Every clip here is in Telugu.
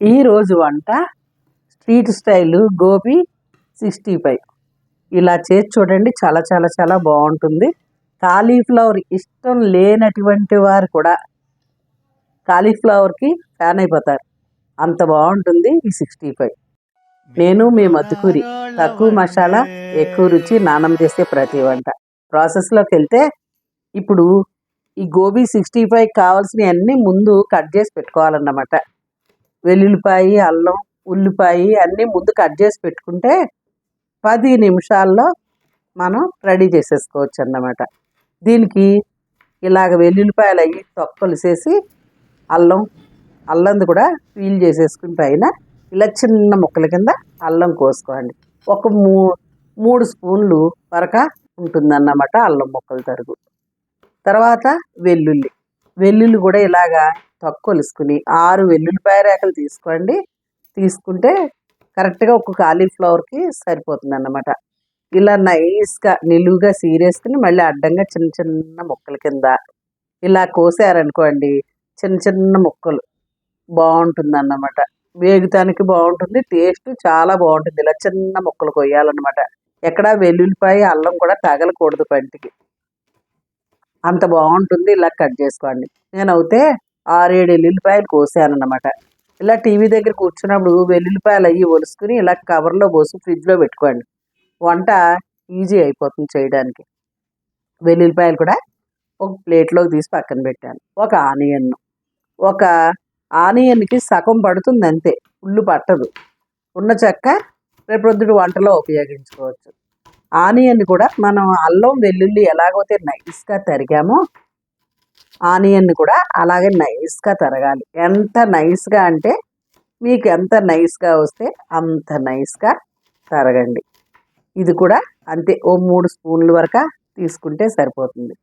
ఈరోజు వంట street style gobi sixty five. ఇలా చేసి చూడండి చాలా చాలా చాలా బాగుంటుంది. కాలీఫ్లవర్ ఇష్టం లేనటువంటి వారు కూడా కాలీఫ్లవర్కి ఫ్యాన్ అయిపోతారు. అంత బాగుంటుంది ఈ సిక్స్టీ ఫైవ్. నేను మీ మద్దుకూరి తక్కువ మసాలా ఎక్కువ రుచి నానం చేసే ప్రతి వంట. ప్రాసెస్లోకి వెళ్తే ఇప్పుడు ఈ గోబీ సిక్స్టీ ఫైవ్ కావాల్సినవి అన్నీ ముందు కట్ చేసి పెట్టుకోవాలన్నమాట. వెల్లుల్లిపాయ అల్లం ఉల్లిపాయ అన్నీ ముందు కట్ చేసి పెట్టుకుంటే పది నిమిషాల్లో మనం రెడీ చేసేసుకోవచ్చు అన్నమాట. దీనికి ఇలాగ వెల్లుల్లిపాయలు అవి తొక్కలిసేసి అల్లం అల్లంది కూడా పీల్ చేసేసుకుని పైన ఇలా చిన్న ముక్కల కింద అల్లం కోసుకోండి. ఒక మూ మూడు స్పూన్లు వరక ఉంటుందన్నమాట అల్లం ముక్కల తరుగు. తర్వాత వెల్లుల్లి. వెల్లుల్లి కూడా ఇలాగా తక్కువలుసుకుని ఆరు వెల్లుల్లిపాయ రేఖలు తీసుకోండి. తీసుకుంటే కరెక్ట్గా ఒక కాలీఫ్లవర్కి సరిపోతుంది అన్నమాట ఇలా నైస్గా నిలువుగా సీరేసుకుని మళ్ళీ అడ్డంగా చిన్న చిన్న ముక్కల కింద ఇలా కోసారనుకోండి చిన్న చిన్న ముక్కలు బాగుంటుంది అన్నమాట వేగుతానికి బాగుంటుంది టేస్ట్ చాలా బాగుంటుంది. ఇలా చిన్న ముక్కలు కొయ్యాలన్నమాట. ఎక్కడ వెల్లుల్లిపాయ అల్లం కూడా తగలకూడదు పంటికి. అంత బాగుంటుంది ఇలా కట్ చేసుకోండి. నేను అయితే ఆరేడు వెల్లుల్లిపాయలు కోసాను అన్నమాట ఇలా టీవీ దగ్గర కూర్చున్నప్పుడు వెల్లుల్లిపాయలు అవి ఒలుసుకుని ఇలా కవర్లో పోసి ఫ్రిడ్జ్లో పెట్టుకోండి. వంట ఈజీ అయిపోతుంది చేయడానికి. వెల్లుల్లిపాయలు కూడా ఒక ప్లేట్లోకి తీసి పక్కన పెట్టాను ఒక ఆనియన్ ఒక ఆనియన్కి సగం పడుతుంది అంతే. ఉల్లు పట్టదు. ఉన్న చెక్క రేపొద్దుడు వంటలో ఉపయోగించుకోవచ్చు. ఆనియన్ కూడా మనం అల్లం వెల్లుల్లి ఎలాగైతే నైస్గా తరిగామో. ఆనియన్ కూడా అలాగే నైస్గా తరగాలి. ఎంత నైస్గా అంటే మీకు ఎంత నైస్గా వస్తే అంత నైస్గా తరగండి. ఇది కూడా అంతే ఓ మూడు స్పూన్ల వరకు తీసుకుంటే సరిపోతుంది.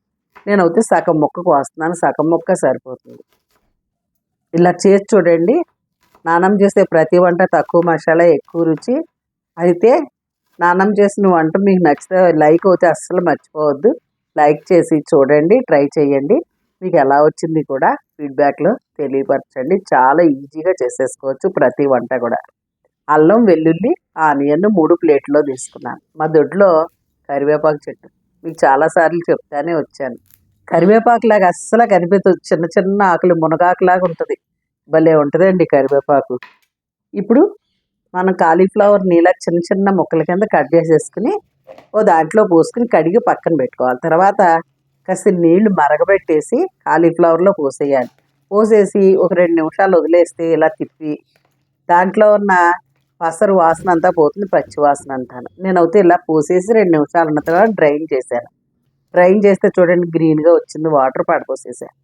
నేను అయితే సగం మొక్కకు వస్తున్నాను సగం మొక్క సరిపోతుంది. ఇలా చేసి చూడండి నానం చేసే ప్రతి వంట తక్కువ మసాలా ఎక్కువ రుచి అయితే నానం చేసిన వంట మీకు నచ్చితే లైక్ అవుతే అస్సలు మర్చిపోవద్దు. లైక్ చేసి చూడండి ట్రై చేయండి. మీకు ఎలా వచ్చింది కూడా ఫీడ్బ్యాక్లో తెలియపరచండి. చాలా ఈజీగా చేసేసుకోవచ్చు ప్రతి వంట కూడా. అల్లం వెల్లుల్లి ఆనియన్ మూడు ప్లేట్లో తీసుకున్నాను. మా దొడ్లో కరివేపాకు చెట్టు. మీకు చాలాసార్లు చెప్తానే వచ్చాను. కరివేపాకు లాగా అస్సలు కనిపించదు. చిన్న చిన్న ఆకులు మునగాకులాగా ఉంటుంది. భలే ఉంటుందండి కరివేపాకు. ఇప్పుడు మనం కాలీఫ్లవర్ నీళ్ళ చిన్న చిన్న ముక్కల కింద కట్ చేసేసుకుని ఓ దాంట్లో పోసుకుని కడిగి పక్కన పెట్టుకోవాలి. తర్వాత కాస్త నీళ్ళు మరగబెట్టేసి కాలీఫ్లవర్లో పోసేయాలి. పోసేసి ఒక రెండు నిమిషాలు వదిలేస్తే ఇలా తిప్పి దాంట్లో ఉన్న పసరు వాసన అంతా పోతుంది పచ్చి వాసన అంతాను నేను అయితే ఇలా పోసేసి రెండు నిమిషాలు ఉన్న తర్వాత డ్రైన్ చేశాను. డ్రైన్ చేస్తే చూడండి గ్రీన్గా వచ్చింది వాటర్ పడిపోసేసాను.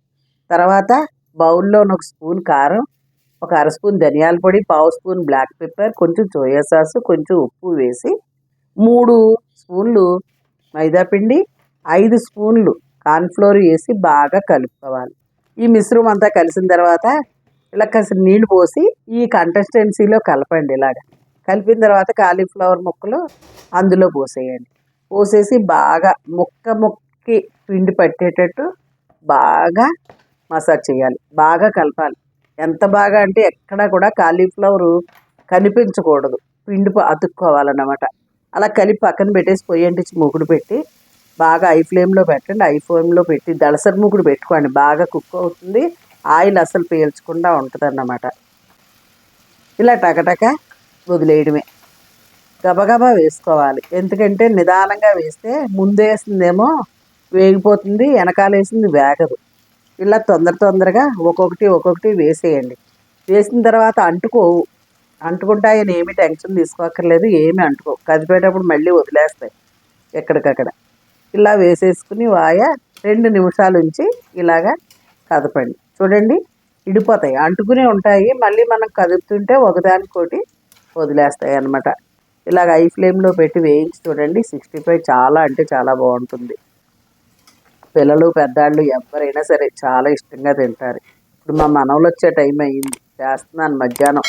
తర్వాత బౌల్లో ఒక స్పూన్ కారం ఒక అర స్పూన్ ధనియాల పొడి పావు స్పూన్ బ్లాక్ పెప్పర్ కొంచెం సోయా సాసు కొంచెం ఉప్పు వేసి మూడు స్పూన్లు మైదా పిండి ఐదు స్పూన్లు కార్న్ఫ్లోర్ వేసి బాగా కలుపుకోవాలి. ఈ మిశ్రమం అంతా కలిసిన తర్వాత ఇలా కాస్త నీళ్ళు పోసి ఈ కంటెస్టెన్సీలో కలపండి ఇలాగ. కలిపిన తర్వాత కాలీఫ్లవర్ ముక్కలు అందులో పోసేయండి. పోసేసి బాగా ముక్క ముక్కి పిండి పట్టేటట్టు బాగా మసాజ్ చేయాలి. బాగా కలపాలి. ఎంత బాగా అంటే ఎక్కడ కూడా కాలీఫ్లవర్ కనిపించకూడదు. పిండి అతుక్కోవాలన్నమాట. అలా కలిపి పక్కన పెట్టేసి పొయ్యి అంటించి మొగుడు పెట్టి బాగా ఐ ఫ్లేమ్లో పెట్టండి. ఐ ఫ్లేమ్లో పెట్టి దళసరి ముగ్గుడు పెట్టుకోండి. బాగా కుక్ అవుతుంది. ఆయిల్ అసలు పీల్చకుండా ఉంటుంది అన్నమాట ఇలా టకటక వదిలేయడమే. గబగబా వేసుకోవాలి. ఎందుకంటే నిదానంగా వేస్తే ముందేసిందేమో వేగిపోతుంది వెనకాల వేసింది వేగదు. ఇలా తొందర తొందరగా ఒక్కొక్కటి ఒక్కొక్కటి వేసేయండి. వేసిన తర్వాత అంటుకోవు. అంటుకుంటాయని ఏమి టెన్షన్ తీసుకోక్కర్లేదు. ఏమి అంటుకో కదిపేటప్పుడు మళ్ళీ వదిలేస్తాయి ఎక్కడికక్కడ. ఇలా వేసేసుకుని వాయ రెండు నిమిషాలు ఉంచి ఇలాగా కదపండి. చూడండి ఇడిపోతాయి. అంటుకునే ఉంటాయి. మళ్ళీ మనం కదుపుతుంటే ఒకదానికోటి వదిలేస్తాయి అన్నమాట. ఇలాగ ఐ ఫ్లేమ్లో పెట్టి వేయించి చూడండి సిక్స్టీ ఫైవ్ చాలా అంటే చాలా బాగుంటుంది. పిల్లలు పెద్దవాళ్ళు ఎవరైనా సరే చాలా ఇష్టంగా తింటారు. ఇప్పుడు మా మనవలు వచ్చే టైం అయ్యింది. చేస్తున్నాను మధ్యాహ్నం.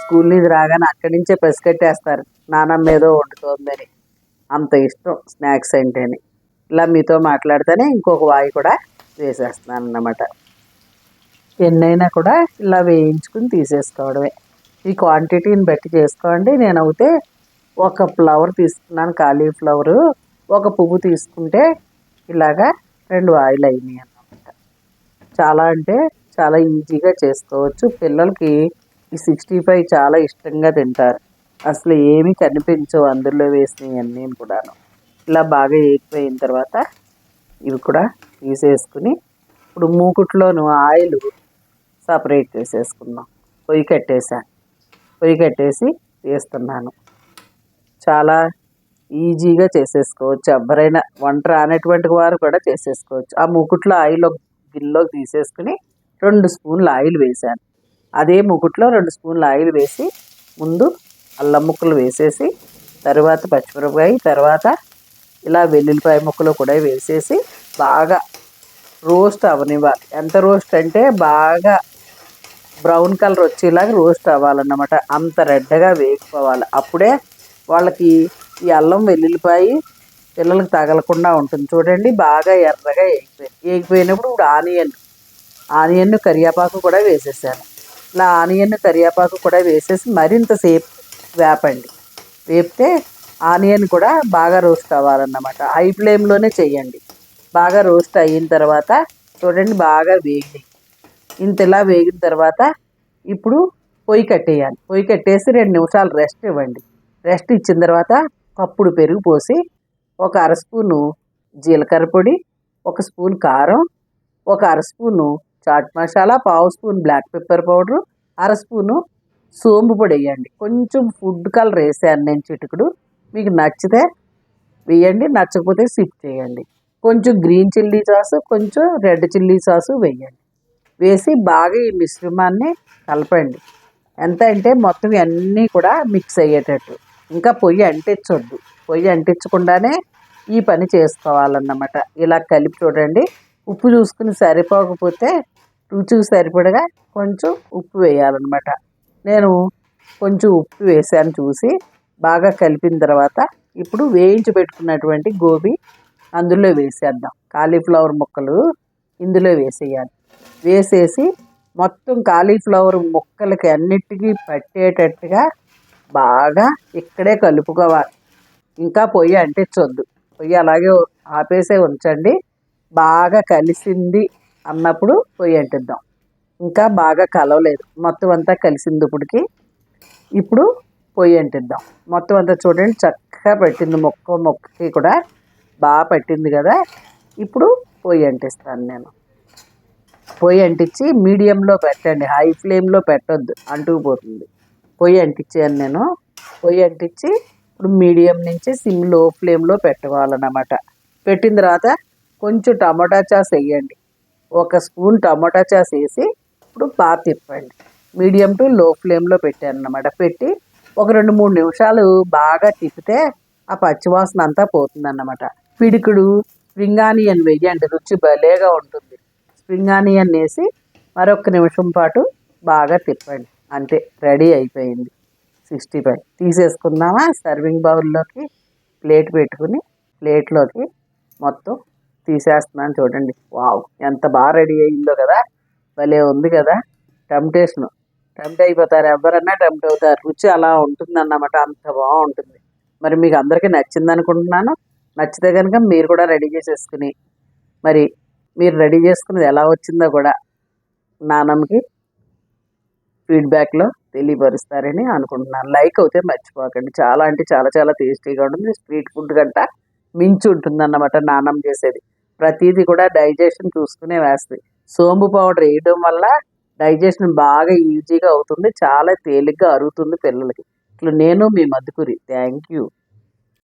స్కూల్ నుంచి రాగానే అక్కడి నుంచే పసికట్టేస్తారు నానమ్మ ఏదో వండుతోందని. అంత ఇష్టం స్నాక్స్ అంటేనే. ఇలా మీతో మాట్లాడితేనే ఇంకొక వాయి కూడా వేసేస్తున్నాను అన్నమాట ఎన్నైనా కూడా ఇలా వేయించుకుని తీసేసుకోవడమే. ఈ క్వాంటిటీని బట్టి చేసుకోండి. నేను అయితే ఒక ఫ్లవర్ తీసుకున్నాను కాలీఫ్లవరు. ఒక పువ్వు తీసుకుంటే ఇలాగా రెండు ఆయిల్ అయినాయి అన్నమాట చాలా అంటే చాలా ఈజీగా చేసుకోవచ్చు. పిల్లలకి ఈ సిక్స్టీ ఫైవ్ చాలా ఇష్టంగా తింటారు. అసలు ఏమీ కనిపించవు అందులో వేసినవి అన్నీ కూడాను. ఇలా బాగా ఏగిపోయిన తర్వాత ఇవి కూడా తీసేసుకుని ఇప్పుడు మూకుట్లోను ఆయిల్ సపరేట్ చేసేసుకుందాం. పొయ్యి కట్టేసాను పొయ్యి కట్టేసి తీస్తున్నాను. చాలా ఈజీగా చేసేసుకోవచ్చు. ఎవరైనా వంట రానటువంటి వారు కూడా చేసేసుకోవచ్చు. ఆ మూకుట్లో ఆయిల్ ఒక గిన్నెలోకి తీసేసుకుని రెండు స్పూన్లు ఆయిల్ వేసాను అదే మూకుట్లో రెండు స్పూన్ల ఆయిల్ వేసి ముందు అల్లం ముక్కలు వేసేసి తర్వాత పచ్చిమిరపకాయ తర్వాత ఇలా వెల్లుల్లిపాయ ముక్కలు కూడా వేసేసి బాగా రోస్ట్ అవనివ్వాలి. ఎంత రోస్ట్ అంటే బాగా బ్రౌన్ కలర్ వచ్చేలాగా రోస్ట్ అవ్వాలన్నమాట. అంత రెడ్డగా వేగిపోవాలి. అప్పుడే వాళ్ళకి ఈ అల్లం వెల్లుల్లిపాయ పిల్లలకు తగలకుండా ఉంటుంది. చూడండి బాగా ఎర్రగా వేగిపోయి వేగిపోయినప్పుడు ఇప్పుడు ఆనియన్ ఆనియన్ కరివేపాకు కూడా వేసేసాను. ఇలా ఆనియన్ కరివేపాకు కూడా వేసేసి మరింత సేపు వేపండి. వేపితే ఆనియన్ కూడా బాగా రోస్ట్ అవ్వాలన్నమాట. హై ఫ్లేమ్లోనే చేయండి బాగా రోస్ట్ అయిన తర్వాత చూడండి బాగా వేగి ఇంతలా వేగిన తర్వాత ఇప్పుడు పొయ్యి కట్టేయాలి. పొయ్యి కట్టేసి రెండు నిమిషాలు రెస్ట్ ఇవ్వండి. రెస్ట్ ఇచ్చిన తర్వాత కప్పుడు పెరుగు పోసి ఒక అర స్పూను జీలకర్ర పొడి ఒక స్పూన్ కారం ఒక అర స్పూను చాట్ మసాలా పావు స్పూన్ బ్లాక్ పెప్పర్ పౌడరు అర స్పూను సోంపు పొడి వేయండి. కొంచెం ఫుడ్ కలర్ వేసాను నేను చిటుకుడు మీకు నచ్చితే వేయండి నచ్చకపోతే సిప్ చేయండి. కొంచెం గ్రీన్ చిల్లీ సాసు కొంచెం రెడ్ చిల్లీ సాసు వేయండి. వేసి బాగా ఈ మిశ్రమాన్ని కలపండి. ఎంత అంటే మొత్తం అన్నీ కూడా మిక్స్ అయ్యేటట్టు. ఇంకా పొయ్యి అంటించొద్దు. పొయ్యి అంటించకుండానే ఈ పని చేసుకోవాలన్నమాట. ఇలా కలిపి చూడండి. ఉప్పు చూసుకుని సరిపోకపోతే రుచికి సరిపడగా కొంచెం ఉప్పు వేయాలన్నమాట. నేను కొంచెం ఉప్పు వేసాను చూసి బాగా కలిపిన తర్వాత ఇప్పుడు వేయించి పెట్టుకున్నటువంటి గోబీ అందులో వేసేద్దాం. కాలీఫ్లవర్ ముక్కలు ఇందులో వేసేయాలి. వేసేసి మొత్తం కాలీఫ్లవర్ ముక్కలకి అన్నిటికీ పట్టేటట్టుగా బాగా ఇక్కడే కలుపుకోవాలి. ఇంకా పొయ్యి అంటించొద్దు. పొయ్యి అలాగే ఆపేసే ఉంచండి. బాగా కలిసింది అన్నప్పుడు పొయ్యి అంటిద్దాం. ఇంకా బాగా కలవలేదు. మొత్తం అంతా కలిసింది ఇప్పటికి. ఇప్పుడు పొయ్యి అంటిద్దాం. మొత్తం అంతా చూడండి చక్కగా పెట్టింది. మొక్క మొక్కకి కూడా బాగా పట్టింది కదా. ఇప్పుడు పొయ్యి అంటిస్తాను నేను. పొయ్యి అంటించి మీడియంలో పెట్టండి. హై ఫ్లేమ్లో పెట్టొద్దు. అంటుకుపోతుంది పొయ్యి అంటించాను నేను. పొయ్యి అంటించి ఇప్పుడు మీడియం నుంచి సిమ్లో ఫ్లేమ్లో పెట్టుకోవాలన్నమాట పెట్టిన తర్వాత కొంచెం టమాటా చాస్ వేయండి. ఒక స్పూన్ టమాటా చాస్ వేసి అప్పుడు బాగా తిప్పండి. మీడియం టు లో ఫ్లేమ్లో పెట్టాను అనమాట పెట్టి ఒక రెండు మూడు నిమిషాలు బాగా తిప్పితే ఆ పచ్చివాసన అంతా పోతుందన్నమాట. పిడికుడు స్ప్రింగ్ ఆనియన్ వేయండి రుచి భలేగా ఉంటుంది. స్ప్రింగ్ ఆనియన్ వేసి మరొక నిమిషం పాటు బాగా తిప్పండి. అంతే రెడీ అయిపోయింది. Sixty five. తీసేసుకుందామా? సర్వింగ్ బౌల్లోకి ప్లేట్ పెట్టుకుని ప్లేట్లోకి మొత్తం తీసేస్తున్నాను చూడండి. వావ్ ఎంత బాగా రెడీ అయిందో కదా! భలే ఉంది కదా. టెంప్టేషన్. టెంప్ట్ అయిపోతారు ఎవరన్నా టెంప్ట్ అవుతారు. రుచి అలా ఉంటుంది అన్నమాట అంత బాగుంటుంది. మరి మీకు అందరికీ నచ్చింది అనుకుంటున్నాను. నచ్చితే కనుక మీరు కూడా రెడీ చేసేసుకుని మరి మీరు రెడీ చేసుకున్నది ఎలా వచ్చిందో కూడా నానమ్మకి ఫీడ్బ్యాక్లో తెలియపరుస్తారని అనుకుంటున్నాను. లైక్ అయితే మర్చిపోకండి. చాలా అంటే చాలా చాలా టేస్టీగా ఉంటుంది. స్ట్రీట్ ఫుడ్ కంట మించి ఉంటుంది అన్నమాట చేసేది. ప్రతిదీ కూడా డైజెషన్ చూసుకునే వేస్తుంది. సోంపు పౌడర్ వేయడం వల్ల డైజెషన్ బాగా ఈజీగా అవుతుంది చాలా తేలిగ్గా అరుగుతుంది పిల్లలకి. ఇట్లా నేను మీ మధుకురి. Thank you.